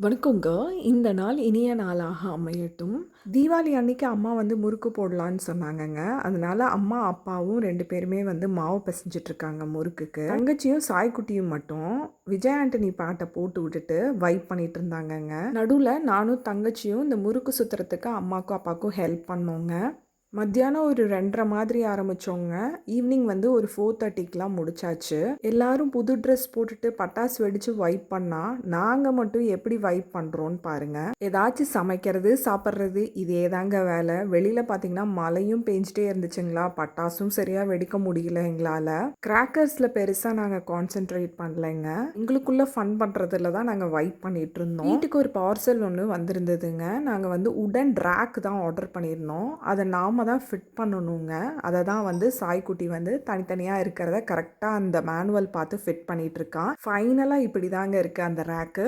வணக்கங்க. இந்த நாள் இனிய நாளாக அமையட்டும். தீபாவளி அன்னைக்கு அம்மா வந்து முறுக்கு போடலான்னு சொன்னாங்கங்க. அதனால அம்மா அப்பாவும் ரெண்டு பேருமே வந்து மாவு பிசைஞ்சிட்டு இருக்காங்க முறுக்குக்கு. தங்கச்சியும் சாய்க்குட்டியும் மட்டும் விஜய் ஆண்டனி பாட்டை போட்டு விட்டுட்டு வைப் பண்ணிட்டு இருந்தாங்கங்க நடுவில் நானும் தங்கச்சியும் இந்த முறுக்கு சுத்துறதுக்கு அம்மாக்கும் அப்பாவுக்கும் ஹெல்ப் பண்ணோங்க. மத்தியானம் ஒரு ரெண்டரை மாதிரி ஆரம்பித்தோங்க ஈவினிங் வந்து ஒரு ஃபோர் தேர்ட்டிக்கெலாம் முடிச்சாச்சு. எல்லாரும் புது ட்ரெஸ் போட்டுட்டு பட்டாசு வெடித்து வைப் பண்ணால் நாங்கள் மட்டும் எப்படி வைப் பண்ணுறோன்னு பாருங்கள் ஏதாச்சும் சமைக்கிறது சாப்பிட்றது இதே தாங்க வேலை. வெளியில் பார்த்தீங்கன்னா மழையும் பெஞ்சிட்டே இருந்துச்சுங்களா? பட்டாசும் சரியாக வெடிக்க முடியல எங்களால். கிராக்கர்ஸில் பெருசாக நாங்கள் கான்சென்ட்ரேட் பண்ணலைங்க. எங்களுக்குள்ளே ஃபன் பண்ணுறதுல தான் நாங்கள் வைப் பண்ணிகிட்டு இருந்தோம். வீட்டுக்கு ஒரு பார்சல் ஒன்று வந்திருந்ததுங்க. நாங்கள் வந்து உடன் ட்ராக் தான் ஆர்டர் பண்ணியிருந்தோம். அதை நாம் தான் ஃபிட் பண்ணணுங்க. அதை தான் வந்து சாய்க்குட்டி வந்து தனித்தனியாக இருக்கிறத கரெக்டாக அந்த மேனுவல் பார்த்து ஃபிட் பண்ணிகிட்ருக்கான் ஃபைனலாக இப்படி தாங்க இருக்குது அந்த ரேக்கு